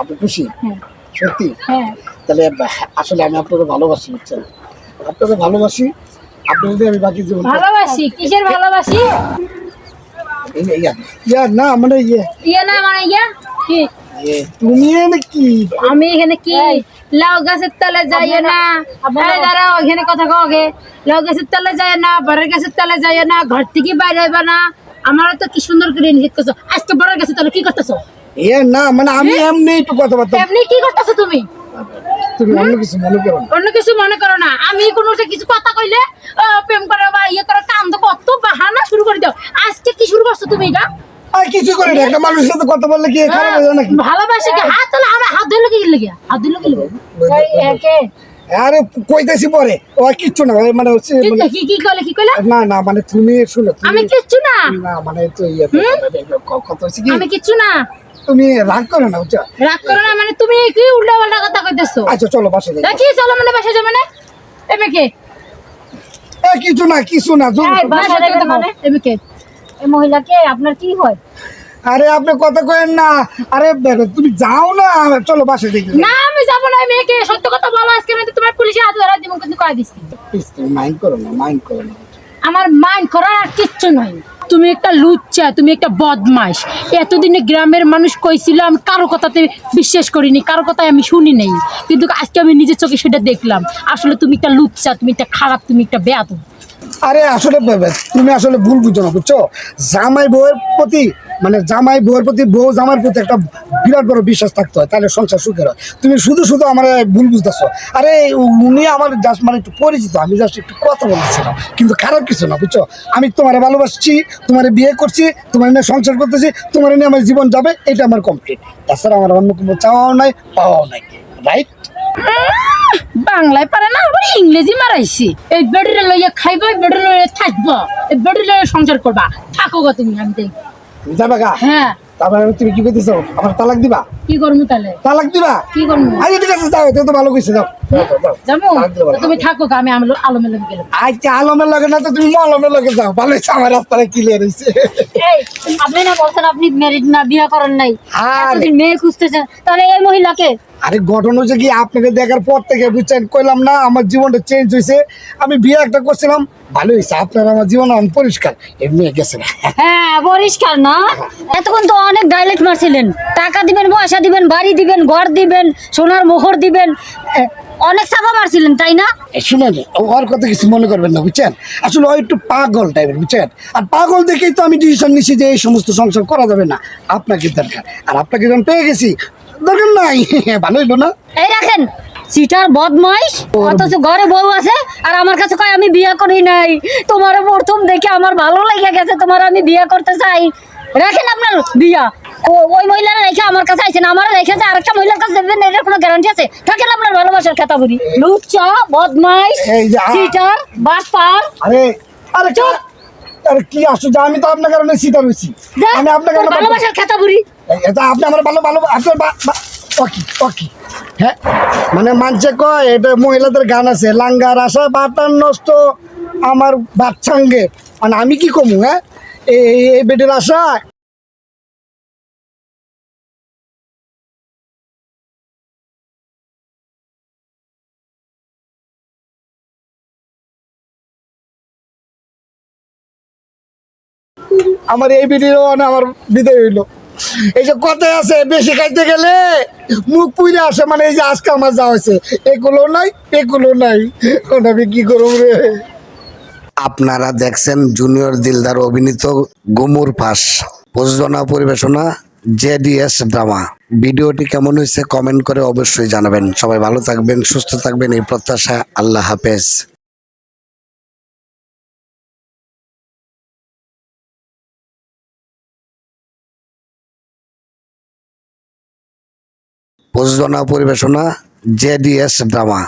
আপনি খুশি? হ্যাঁ। সত্যি? হ্যাঁ। তাহলে আসলে আমি আপনাকে ভালোবাসি বুঝছেন? আপনাকে ভালোবাসি আপনি যদি আমি বাকি জীবন ভালোবাসি? কিসের ভালোবাসি? ইয়া না মানে ইয়ে। ইয়ে না মানে ইয়া? কি? ইয়ে, তুমি এনে কি? আমি এখানে কি? লাউ গাছের তলে যাই না। দাঁড়াও এখানে কথা কগে লাউ গাছের তলে যায় না বড়ের গাছের তলে যায় না ঘর থেকে বাইরে হইবা না। আমার তো কি সুন্দর করে নিষেধ করছ। আজকে বড়ের গাছের তলে কি করতেছো? এ না মানে আমি এমনি একটু কথাবার্তা এমনি কি করতেছো তুমি? তুমি অন্য কিছু মনে করো না। অন্য কিছু মনে করো না। আমি কোনো কিছু কথা কইলে প্রেম করো বা ইয়ে করো কাম তো কত বাহানা শুরু করে দাও। আজকে কি শুরু করছ তুমি এটা? আর কিছু করে না একটা মানুষের সাথে কথা বললে কি খারাপ হয়ে যায় নাকি? ভালোবাসে কি? হাত তোলা আমরা হাত ধরে কি লেগে? হাত ধরে কি আরে কইতেছি পরে ও কিচ্ছু না মানে হচ্ছে কি মানে- কি কি কইলে কি কইলে? না না মানে তুমি শুনো আমি কিচ্ছু না। না মানে তো ইয়ে ক- কথা হচ্ছে কি? আমি কিচ্ছু না। তুমি রাগ করো না বুঝছ? রাগ করো না মানে তুমি কি উল্টা পাল্টা কথা কইতেছো? আচ্ছা চলো বাসে যাই। কি চলো মানে বাসা মানে? এবে কে এ কিছু না কিছু না। বাসা যাবে মানে? এবে কে এই মহিলাকে আপনার কি হয়? আরে আপনি কথা কয়েন না। আরে তুমি যাও না চলো বাসে দেখি না আমি যাব মেয়েকে সত্য কথা বলো আজকে আমি তোমার পুলিশে হাত ধরা দিব কিন্তু কয়ে দিচ্ছি মাইন্ড করো না মাইন্ড করো না। আমার মাইন্ড করার আর কিচ্ছু নাই। তুমি একটা লুচ্চা তুমি একটা বদমাস এতদিনে গ্রামের মানুষ কইছিল আমি কারও কথাতে বিশ্বাস করিনি কারও কথায় আমি শুনি নাই। কিন্তু আজকে আমি নিজের চোখে সেটা দেখলাম। আসলে তুমি একটা লুচ্চা তুমি একটা খারাপ তুমি একটা বেয়াদ আরে আসলে তুমি আসলে ভুল বুঝো না বুঝছ? জামাই বউয়ের প্রতি মানে জামাই বউয়ের প্রতি, বউ জামার প্রতি একটা বিরাট বড় বিশ্বাস থাকতে হয়, তাহলে সংসার সুখের হয়। তুমি শুধু শুধু আমার ভুল বুঝতেছো। আরে, উনি আমার জাস্ট মানে একটু পরিচিত, আমি জাস্ট একটু কথা বলতেছিলাম, কিন্তু খারাপ কিছু না, বুঝছ? আমি তোমার ভালোবাসছি, তোমার বিয়ে করছি, তোমার নিয়ে সংসার করতেছি, তোমার নিয়ে আমার জীবন যাবে, এটা আমার কমপ্লিট তাছাড়া আমার অন্য কোনো চাওয়াও নাই, পাওয়াও নাই রাইট বাংলায় পারে না, আবার ইংরেজি মারাইছি। এই বেডিরে লইয়া খাইবা বেডিরে লইয়া থাকব, এই বেডিরে লইয়া সংসার করবা। থাকো গো তুমি, আমি দেখি যাবে গা? হ্যাঁ। তারপরে তুমি কি করতেছো আমার তালাক দিবা? কি করব তাহলে? তালাক দিবা? কি করব ঠিক আছে যাও তো তো ভালো কইছে যাও। পারো। তো তুমি থাকো আমি আলো আলমেলে গেলাম। আচ্ছা আলমের লগে না তো তুমি মলমের লগে যাও। ভালো হয়েছে আমার রাস্তাটা ক্লিয়ার হয়েছে এই আপনি না বলছেন আপনি ম্যারিড না বিয়া করেন নাই। আরে। এতদিন মেয়ে খুঁজতেছেন। তাহলে এই মহিলাকে আরে ঘটনা হচ্ছে কি আপনাকে দেখার পর থেকে বুঝছেন কইলাম না আমার জীবনটা চেঞ্জ হয়েছে আমি বিয়ে একটা করছিলাম ভালো হয়েছে আপনার আমার জীবন আমি পরিষ্কার এমনি গেছে না। হ্যাঁ পরিষ্কার না। এতক্ষণ তো অনেক ডাইলেক্ট মারছিলেন। টাকা দিবেন পয়সা দিবেন বাড়ি দিবেন ঘর দিবেন সোনার মোহর দিবেন অনেক চাপা মারছিলেন তাই না? শুনেন ওর কথা কিছু মনে করবেন না বুঝছেন? আসলে ও একটু পাগল টাইপের বুঝছেন? আর পাগল দেখেই তো আমি ডিসিশন নিছি যে এই সমস্ত সংসার করা যাবে না। আপনাকে দরকার। আর আপনাকে যখন পেয়ে গেছি দরকার নাই। ভালো হইল না। এই রাখেন সিটার বদমাইশ অথচ ঘরে বউ আছে আর আমার কাছে কয় আমি বিয়ে করি নাই। তোমার প্রথম দেখে আমার ভালো লেগে গেছে তোমার আমি বিয়ে করতে চাই। রাখেন আপনার বিয়া। ওই মহিলারা রেখে আমার কাছে আইছেন আমার রেখে যে আরেকটা মহিলার কাছে দেবেন এটার কোনো গ্যারান্টি আছে? থাকেন আপনার ভালোবাসার কথা বলি লুচ্চা বদমাইশ সিটার বাটপার। আরে আরে চুপ! আরে কি আশ্চর্য আমি তো আপনার কারণে সিটার হয়েছি। যা, আমি আপনার কারণে ভালোবাসার খেতা বুড়ি আপনি হ্যাঁ? মানে মানছে কয়, এটা মহিলাদের গান আছে লাঙ্গার আশা বাটার নষ্ট আমার বাচ্চাঙ্গে। মানে আমি কি কমু হ্যাঁ? এই বেডের আশা আমার এই ভিডিও আমার বিদায় হইল। এই যে কথায় আছে, বেশি খাইতে গেলে মুখ পুইরে আসে মানে এই যে আজকে আমার যা হয়েছে, এগুলো নাই এগুলো নাই। আমি কি করব রে? আপনারা দেখছেন জুনিয়র দিলদার অভিনীত গুমুর ফাঁস, প্রযোজনা পরিবেশনা, জেডিএস ড্রামা। ভিডিওটি কেমন হয়েছে কমেন্ট করে অবশ্যই জানাবেন। সবাই ভালো থাকবেন, সুস্থ থাকবেন, এই প্রত্যাশা আল্লাহ হাফেজ। প্রযোজনা পরিবেশনা জেডিএস ড্রামা।